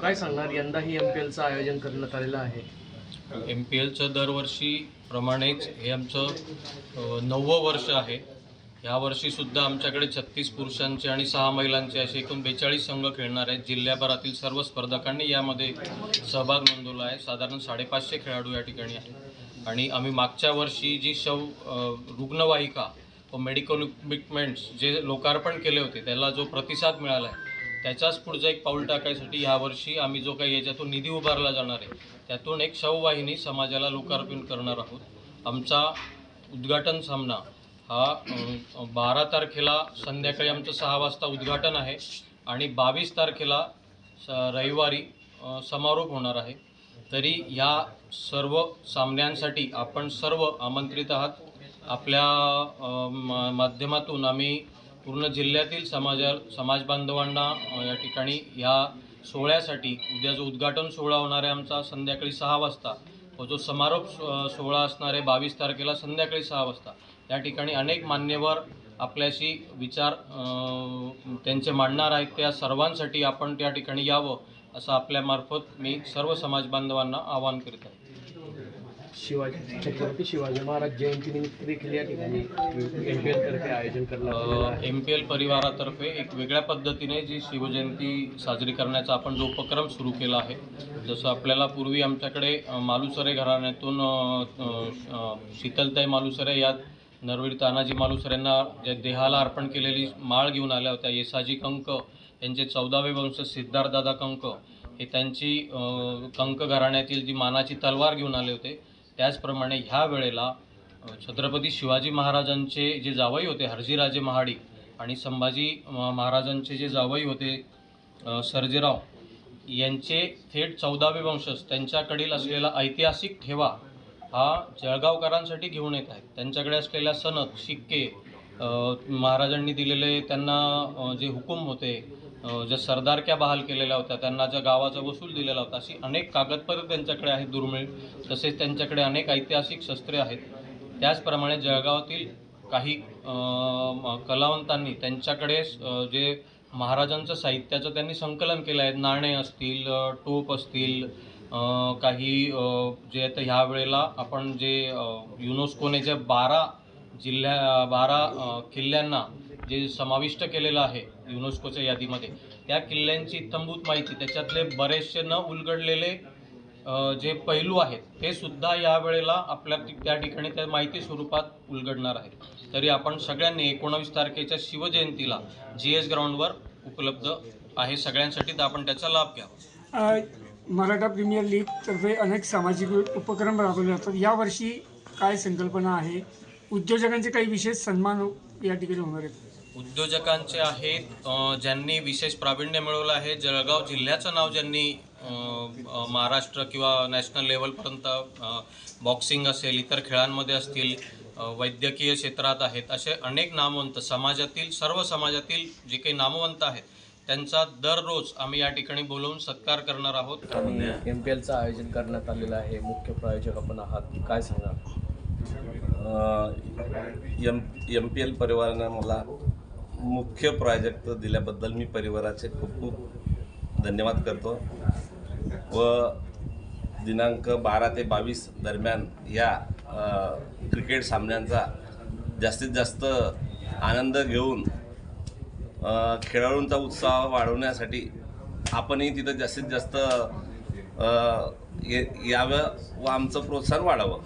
काय सांगणार? यंदाही एम पी एलचं आयोजन करण्यात आलेलं आहे. एम पी एलचं दरवर्षीप्रमाणेच हे आमचं नववं वर्ष आहे. यावर्षीसुद्धा आमच्याकडे छत्तीस पुरुषांचे आणि सहा महिलांचे असे एकूण बेचाळीस संघ खेळणार आहेत. जिल्ह्याभरातील सर्व स्पर्धकांनी यामध्ये सहभाग नोंदवला आहे. साधारण साडेपाचशे खेळाडू या ठिकाणी आहेत. आणि आम्ही मागच्या वर्षी जी शव रुग्णवाहिका व मेडिकल इक्विपमेंट्स जे लोकार्पण केले होते त्याला जो प्रतिसाद मिळाला आहे त्याच्याच पुढचं एक पाऊल टाकायसाठी यावर्षी आम्ही जो काही याच्यातून निधी उभारला जाणार आहे त्यातून एक शववाहिनी समाजाला लोकार्पण करणार आहोत. आमचा उद्घाटन सामना हा बारा तारखेला संध्याकाळी आमचं सहा वाजता उद्घाटन आहे आणि बावीस तारखेला स रविवारी समारोप होणार आहे. तरी या सर्व सामन्यांसाठी आपण सर्व आमंत्रित आहात. आपल्या माध्यमातून आम्ही पूर्ण जिल्ह्यातील समाजा समाज बांधवांना या ठिकाणी ह्या सोहळ्यासाठी उद्या जो उद्घाटन सोहळा होणार आहे आमचा संध्याकाळी सहा वाजता व जो समारोप सो- सोहळा असणार आहे बावीस तारखेला संध्याकाळी सहा वाजता या ठिकाणी अनेक मान्यवर आपल्याशी विचार त्यांचे मांडणार आहेत. त्या सर्वांसाठी आपण त्या ठिकाणी यावं असं आपल्यामार्फत मी सर्व समाज बांधवांना आवाहन करीत आहे. शिवाजी छत्रपती शिवाजी महाराज जयंतीनिमित्त देखील या ठिकाणी एम पी एलतर्फे आयोजन करणार एम पी एल परिवारातर्फे एक वेगळ्या पद्धतीने जी शिवजयंती साजरी करण्याचा आपण जो उपक्रम सुरू केला आहे जसं आपल्याला पूर्वी आमच्याकडे मालुसरे घराण्यातून शीतलताई मालुसरे या नरवीर तानाजी मालुसरेंना ज्या देहाला अर्पण केलेली माळ घेऊन आल्या होत्या येसाजी कंक यांचे चौदावे वंश सिद्धार्थदादा कंक हे त्यांची कंक घराण्यातील जी मानाची तलवार घेऊन आले होते त्याचप्रमाणे ह्या वेळेला छत्रपती शिवाजी महाराजांचे जे जावई होते हरजीराजे महाडी आणि संभाजी महाराजांचे जे जावई होते अ, सर्जेराव यांचे थेट चौदावे वंशज त्यांच्याकडील असलेला ऐतिहासिक ठेवा हा जळगावकरांसाठी घेऊन येत आहेत. त्यांच्याकडे असलेल्या सनद शिक्के महाराजांनी दिलेले त्यांना जे हुकूम होते ज्या सरदारक्या बहाल केलेल्या होत्या त्यांना ज्या गावाचा वसूल दिलेला होता अशी अनेक कागदपत्रं त्यांच्याकडे आहेत दुर्मिळ. तसेच त्यांच्याकडे अनेक ऐतिहासिक शस्त्रे आहेत. त्याचप्रमाणे जळगावातील काही कलावंतांनी त्यांच्याकडे जे महाराजांचं साहित्याचं त्यांनी संकलन केलं आहे. नाणे असतील टोप असतील काही जे आता ह्या वेळेला आपण जे युनेस्कोने जे बारा जिल्ह्या बारा किल्ल्यांना जे समाविष्ट केलेलं आहे युनेस्कोच्या यादीमध्ये त्या किल्ल्यांची इत्थंभूत माहिती त्याच्यातले बरेचसे न उलगडलेले जे पैलू आहेत ते सुद्धा यावेळेला आपल्या त्या ठिकाणी त्या माहिती स्वरूपात उलगडणार आहेत. तरी आपण सगळ्यांनी एकोणावीस तारखेच्या शिवजयंतीला जी एस ग्राउंडवर उपलब्ध आहे सगळ्यांसाठी तर आपण त्याचा लाभ घ्यावा. मराठा प्रीमियर लीगतर्फे अनेक सामाजिक उपक्रम राबवले जातात. यावर्षी काय संकल्पना आहे? उद्योजकांचे काही विशेष सन्मान या ठिकाणी होणार आहेत. उद्योजकांचे आहेत ज्यांनी विशेष प्रावीण्य मिळवलं आहे. जळगाव जिल्ह्याचं नाव ज्यांनी महाराष्ट्र किंवा नॅशनल लेवलपर्यंत बॉक्सिंग असेल इतर खेळांमध्ये असतील वैद्यकीय क्षेत्रात आहेत असे अनेक नामवंत समाजातील सर्व समाजातील जे काही नामवंत आहेत त्यांचा दररोज आम्ही या ठिकाणी बोलवून सत्कार करणार आहोत. आणि एम पी एलचं आयोजन करण्यात आलेलं आहे. मुख्य प्रायोजक आपण आहात. काय सांगा एम एम पी एल परिवारानं मला मुख्य प्रायोजक दिल्याबद्दल मी परिवाराचे खूप खूप धन्यवाद करतो. व दिनांक बारा ते बावीस दरम्यान या क्रिकेट सामन्यांचा जास्तीत जास्त आनंद घेऊन खेळाडूंचा उत्साह वाढवण्यासाठी आपणही तिथं जास्तीत जास्त ये यावं व आमचं प्रोत्साहन वाढावं.